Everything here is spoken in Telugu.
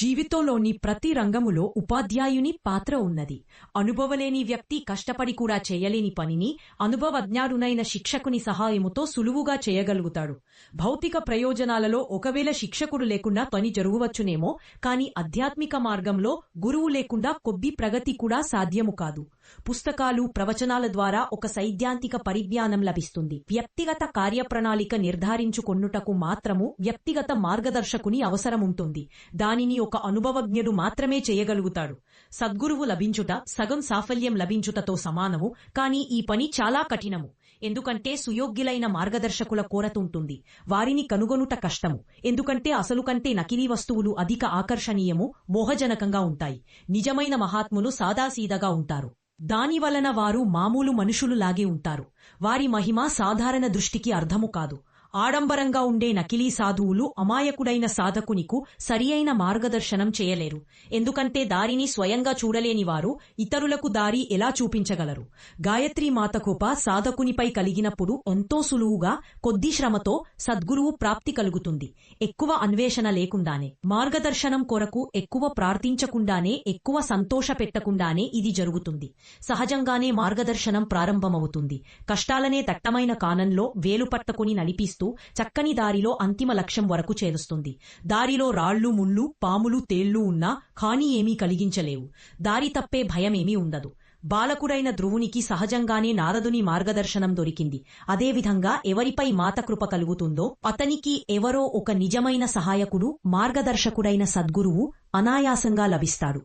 జీవితంలోని ప్రతి రంగములో ఉపాధ్యాయుని పాత్ర ఉన్నది. అనుభవలేని వ్యక్తి కష్టపడి కూడా చేయలేని పనిని అనుభవజ్ఞానునైన శిక్షకుని సహాయముతో సులువుగా చేయగలుగుతాడు. భౌతిక ప్రయోజనాలలో ఒకవేళ శిక్షకుడు లేకుండా పని జరుగువచ్చునేమో కాని ఆధ్యాత్మిక మార్గంలో గురువు లేకుండా కొద్ది ప్రగతి కూడా సాధ్యము కాదు. పుస్తకాలు ప్రవచనాల ద్వారా ఒక సైద్ధాంతిక పరిజ్ఞానం లభిస్తుంది. వ్యక్తిగత కార్యప్రణాళిక నిర్ధారించుకొన్నుటకు మాత్రము వ్యక్తిగత మార్గదర్శకుని అవసరముంటుంది. దానిని ఒక అనుభవజ్ఞుడు మాత్రమే చేయగలుగుతాడు. సద్గురువు లభించుట సగం సాఫల్యం లభించుటతో సమానము కాని ఈ పని చాలా కఠినము. ఎందుకంటే సుయోగ్యులైన మార్గదర్శకుల కోరతుంటుంది. వారిని కనుగొనుట కష్టము. ఎందుకంటే అసలు కంటే నకిలీ వస్తువులు అధిక ఆకర్షణీయము మోహజనకంగా ఉంటాయి. నిజమైన మహాత్ములు సాదాసీదగా ఉంటారు. దాని వలన వారు మామూలు మనుషులు లాగే ఉంటారు. వారి మహిమ సాధారణ దృష్టికి అర్థము కాదు. ఆడంబరంగా ఉండే నకిలీ సాధువులు అమాయకుడైన సాధకునికు సరియైన మార్గదర్శనం చేయలేరు. ఎందుకంటే దారిని స్వయంగా చూడలేని వారు ఇతరులకు దారి ఎలా చూపించగలరు? గాయత్రి మాతకోప సాధకునిపై కలిగినప్పుడు ఎంతో సులువుగా కొద్ది శ్రమతో సద్గురువు ప్రాప్తి కలుగుతుంది. ఎక్కువ అన్వేషణ లేకుండానే మార్గదర్శనం కొరకు ఎక్కువ ప్రార్థించకుండానే ఎక్కువ సంతోష పెట్టకుండానే ఇది జరుగుతుంది. సహజంగానే మార్గదర్శనం ప్రారంభమవుతుంది. కష్టాలనే దట్టమైన కానంలో వేలు పట్టుకుని నడిపిస్తూ చక్కని దారిలో అంతిమ లక్ష్యం వరకు చేరుస్తుంది. దారిలో రాళ్ళు ముళ్ళు పాములు తేళ్ళు ఉన్నా కాని ఏమీ కలిగించలేవు. దారి తప్పే భయమేమీ ఉండదు. బాలకుడైన ధ్రువునికి సహజంగానే నారదుని మార్గదర్శనం దొరికింది. అదేవిధంగా ఎవరిపై మాతకృప కలుగుతుందో అతనికి ఎవరో ఒక నిజమైన సహాయకుడు మార్గదర్శకుడైన సద్గురువు అనాయాసంగా లభిస్తాడు.